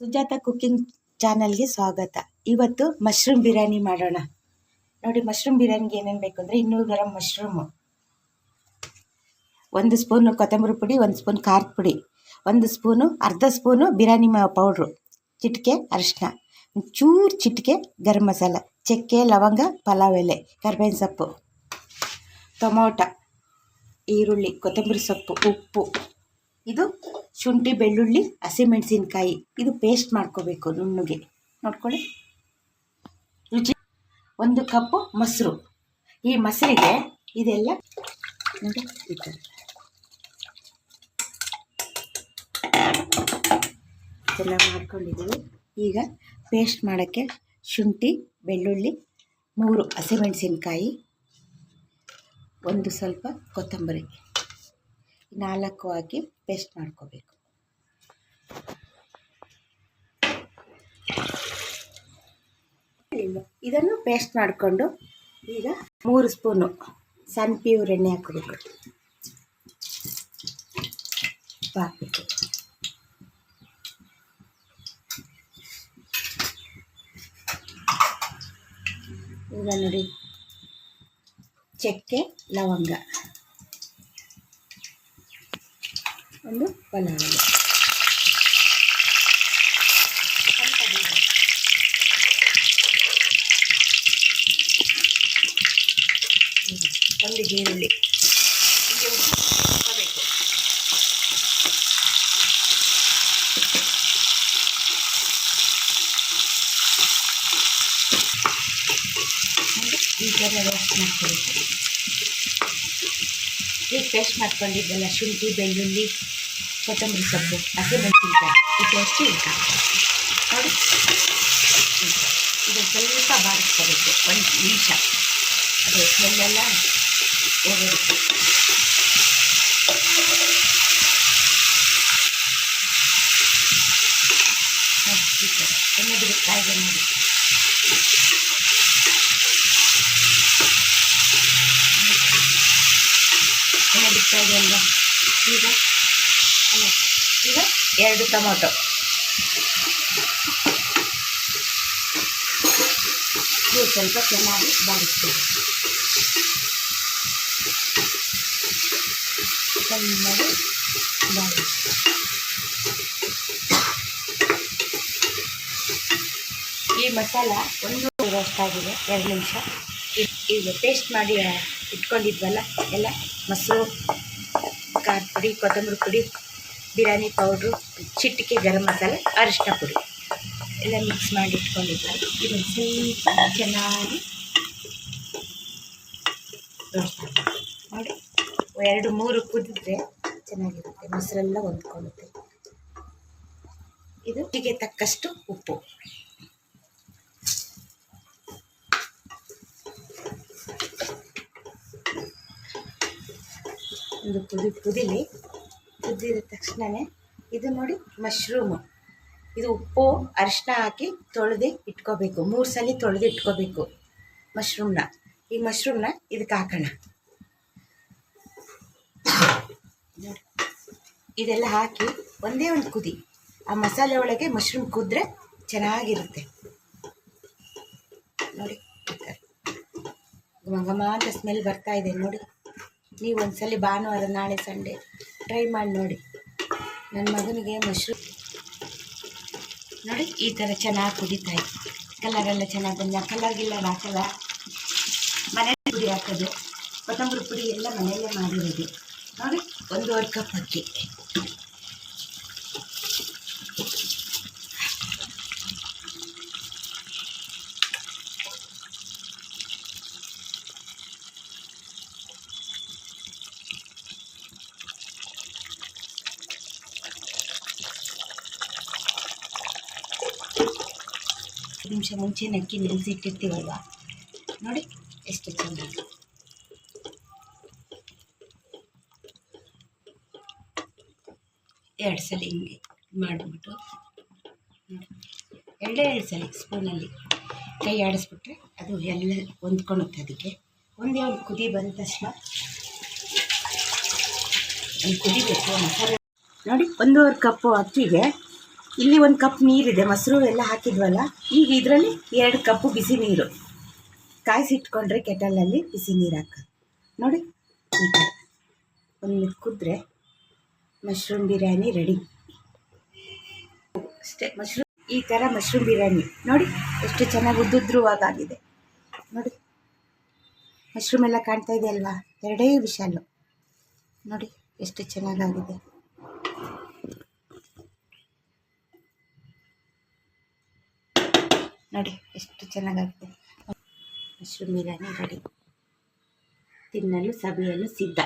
Sujata cooking ಚಾನಲ್ಗೆ ಸ್ವಾಗತ. ಇವತ್ತು ಮಶ್ರೂಮ್ ಬಿರಿಯಾನಿ ಮಾಡೋಣ. ನೋಡಿ, ಮಶ್ರೂಮ್ ಬಿರಿಯಾನಿಗೆ ಏನೇನು ಬೇಕು ಅಂದರೆ ಇನ್ನೂರು ಗ್ರಾಮ್ ಮಶ್ರೂಮು. ಒಂದು ಸ್ಪೂನು ಕೊತ್ತಂಬರಿ ಪುಡಿ, ಒಂದು ಸ್ಪೂನ್ ಖಾರದ ಪುಡಿ, ಒಂದು ಸ್ಪೂನು, ಅರ್ಧ ಸ್ಪೂನು ಬಿರಿಯಾನಿ ಮಾ, ಪೌಡ್ರು, ಚಿಟಿಕೆ ಅರಿಶಿನ ಚೂರು ಚಿಟಿಕೆ, ಗರಂ ಮಸಾಲ, ಚಕ್ಕೆ, ಲವಂಗ, ಪಲಾವ್ ಎಲೆ, ಕರ್ಬೇವಿನ ಸೊಪ್ಪು, ಟೊಮೊಟ, ಈರುಳ್ಳಿ, ಕೊತ್ತಂಬರಿ ಸೊಪ್ಪು, ಉಪ್ಪು. ಇದು ಶುಂಠಿ, ಬೆಳ್ಳುಳ್ಳಿ ಹಸಿಮೆಣಸಿನ್ಕಾಯಿ ಇದು ಪೇಸ್ಟ್ ಮಾಡ್ಕೋಬೇಕು ನುಣ್ಣಗೆ. ನೋಡ್ಕೊಳ್ಳಿ. ರುಚಿ. ಒಂದು ಕಪ್ಪು ಮೊಸರು. ಈ ಮೊಸರಿಗೆ ಇದೆಲ್ಲ ಇದೆಲ್ಲ ಮಾಡ್ಕೊಂಡಿದ್ದೀವಿ. ಈಗ ಪೇಸ್ಟ್ ಮಾಡೋಕ್ಕೆ ಶುಂಠಿ, ಬೆಳ್ಳುಳ್ಳಿ, ಮೂರು ಹಸಿಮೆಣಸಿನ್ಕಾಯಿ ಒಂದು ಸ್ವಲ್ಪ ಕೊತ್ತಂಬರಿ. ನಾಲ್ಕು ಹಾಕಿ ಪೇಸ್ಟ್ ಮಾಡ್ಕೋಬೇಕು. ಇದನ್ನು ಪೇಸ್ಟ್ ಮಾಡಿಕೊಂಡು ಈಗ ಮೂರು ಸ್ಪೂನು ಸನ್ ಪ್ಯೂರ್ ಎಣ್ಣೆ ಹಾಕಬೇಕು. ಹಾಕಬೇಕು. ಈಗ ನೋಡಿ, ಚಕ್ಕೆ ಲವಂಗ. ಒಂದು. ಹೀಗೆ ಒಂದು ಈರುಳ್ಳಿ ಹಾಕಬೇಕು ಈ ಈಗ ಪೇಸ್ಟ್ ಮಾಡ್ಕೊಂಡಿದ್ದೆಲ್ಲ ಶುಂಠಿ ಬೆಳ್ಳುಳ್ಳಿ ಕೊತ್ತಂಬರಿ ಸೊಪ್ಪು ಹಸಿಮೆಣಸಿನ್ಕಾಯಿ ಈ ಪೇಸ್ಟ್ ಈಗ ನೋಡಿ ಇದು ಸ್ವಲ್ಪ ಬಾಡಿಸ್ಕೋಬೇಕು ಒಂದು ನಿಮಿಷ ಅದು ಸ್ಮೆಲ್ಲೆಲ್ಲ ಹೋಗೋದಕ್ಕೆ ನೋಡಿ ಈ ಥರ ಎಣ್ಣೆ ಬಿಡುತ್ತಾ ಇದೆ ನೋಡಿ ಎಣ್ಣೆ ಬಿಡ್ತಾ ಇದೆ ಅಲ್ವಾ ಈಗ ಅಲ್ಲ ಈಗ ಎರಡು ಟೊಮೊಟೊ. ಇದು ಸ್ವಲ್ಪ ಚೆನ್ನಾಗಿ ಬಾಡಿಸ್ತೀವಿ ಚೆನ್ನಾಗಿ ಬಾಡಿ ಈ ಮಸಾಲ ಒಂದು ರೋಸ್ಟ್ ಆಗಿದೆ, ಎರಡು ನಿಮಿಷ. ಈಗ ಪೇಸ್ಟ್ ಮಾಡಿ ಇಟ್ಕೊಂಡಿದ್ವಲ್ಲ, ಎಲ್ಲ, ಮೊಸರು, ಖಾರ ಪುಡಿ, ಕೊತ್ತಂಬರಿ ಪುಡಿ. ಬಿರಿಯಾನಿ ಪೌಡ್ರು, ಚಿಟಿಕೆ ಗರಂ ಮಸಾಲೆ ಅರಿಶಿನ ಪುಡಿ. ಎಲ್ಲ ಮಿಕ್ಸ್ ಮಾಡಿ ಇಟ್ಕೊಂಡಿದ್ದಾರೆ ಇದನ್ನು ಸ್ವಲ್ಪ ಚೆನ್ನಾಗಿ ನೋಡಿ, ಎರಡು, ಮೂರು ಕುದಿದ್ರೆ ಚೆನ್ನಾಗಿರುತ್ತೆ. ಮೊಸರೆಲ್ಲ ಹೊಂದ್ಕೊಳ್ಳುತ್ತೆ. ಇದು ಹೀಗೆ ತಕ್ಕಷ್ಟು ಉಪ್ಪು. ಒಂದು ಕುದಿ ಕುದಿಲಿ ಕುದಿದ ತಕ್ಷಣವೇ ಇದು ನೋಡಿ ಮಶ್ರೂಮು ಇದು ಉಪ್ಪು ಅರಿಶಿನ ಹಾಕಿ ತೊಳೆದು ಇಟ್ಕೋಬೇಕು. ಮೂರು ಸಲ ತೊಳೆದು ಇಟ್ಕೋಬೇಕು ಮಶ್ರೂಮ್ನ ಈ ಮಶ್ರೂಮ್ನ ಇದಕ್ಕೆ ಹಾಕೋಣ. ಇದೆಲ್ಲ ಹಾಕಿ ಒಂದೇ ಒಂದು ಕುದಿ. ಆ ಮಸಾಲೆ ಒಳಗೆ ಮಶ್ರೂಮ್ ಕುದ್ರೆ ಚೆನ್ನಾಗಿರುತ್ತೆ. ನೋಡಿ ಘಮ ಅಂತ ಸ್ಮೆಲ್ ಬರ್ತಾ ಇದೆ. ನೋಡಿ, ನೀವು ಒಂದ್ಸಲಿ ಭಾನುವಾರ, ನಾಳೆ, ಸಂಡೇ ಟ್ರೈ ಮಾಡಿ ನೋಡಿ. ನನ್ನ ಮಗನಿಗೆ ಮಶ್ರೂಮ್ ನೋಡಿ, ಈ ಥರ ಚೆನ್ನಾಗಿ ಕುಡಿತಾಯಿ ಕಲರ್ ಕಲರೆಲ್ಲ ಚೆನ್ನಾಗಿ ಬಂದ ಕಲರ್ ಗಿಲ್ಲರ್ ಹಾಕಲ್ಲ. ಮನೇಲಿ ಪುಡಿ ಹಾಕೋದು, ಕೊತ್ತಂಬರಿ ಪುಡಿ ಎಲ್ಲ ಮನೆಯಲ್ಲೇ ಮಾಡಿರೋದು. ನೋಡಿ, ಒಂದೂವರೆ ಕಪ್ ಅಕ್ಕಿ. ನಿಮಿಷ ಮುಂಚೆ ಅಕ್ಕಿ ನೆನೆಸಿ ಇಟ್ಟಿರ್ತೀವಲ್ವ ನೋಡಿ, ಎಷ್ಟು ಚೆನ್ನಾಗಿ ಎರಡು ಸಲ ಹಿಂಗೆ ಮಾಡಿಬಿಟ್ಟು ಎರಡೇ ಎರಡು ಸಲ ಸ್ಪೂನಲ್ಲಿ ಕೈ ಆಡಿಸ್ಬಿಟ್ರೆ ಅದು ಎಲ್ಲ ಹೊಂದ್ಕೊಳುತ್ತೆ ಅದಕ್ಕೆ. ಒಂದೇ ಒಂದು ಕುದಿ ಬಂದ ತಕ್ಷಣ ಒಂದು ಕುದಿಬೇಕು ಮಸಾಲೆ ನೋಡಿ, ಒಂದೂವರೆ ಕಪ್ಪು ಅಕ್ಕಿಗೆ ಇಲ್ಲಿ ಒಂದು ಕಪ್ ನೀರಿದೆ, ಮೊಸರು ಎಲ್ಲ ಹಾಕಿದ್ವಲ್ಲ, ಈಗ ಇದರಲ್ಲಿ ಎರಡು ಕಪ್ಪು ಬಿಸಿ ನೀರು. ಕಾಯಿಸಿಟ್ಕೊಂಡ್ರೆ ಕೆಟಲಲ್ಲಿ ಬಿಸಿ ನೀರು ಹಾಕ. ನೋಡಿ ಈ ಥರ ಒಂದು ಕುದ್ರೆ ಮಶ್ರೂಮ್ ಬಿರಿಯಾನಿ ರೆಡಿ. ಅಷ್ಟೇ, ಮಶ್ರೂಮ್, ಈ ಥರ ಮಶ್ರೂಮ್ ಬಿರಿಯಾನಿ. ನೋಡಿ, ಎಷ್ಟು ಚೆನ್ನಾಗಿ ಉದ್ದುದ್ರುವಾಗಿದೆ ನೋಡಿ, ಮಶ್ರೂಮ್ ಎಲ್ಲ ಕಾಣ್ತಾ ಇದೆ ಅಲ್ವಾ? ಎರಡೇ ವಿಶಾಲು. ನೋಡಿ, ಎಷ್ಟು ಚೆನ್ನಾಗಾಗಿದೆ. ನೋಡಿ ಎಷ್ಟು ಚೆನ್ನಾಗಾಗುತ್ತೆ ಮಶ್ರೂಮ್ ಬಿರಿಯಾನಿ ರೆಡಿ. ತಿನ್ನಲು ಸವಿಯಲು ಸಿದ್ಧ.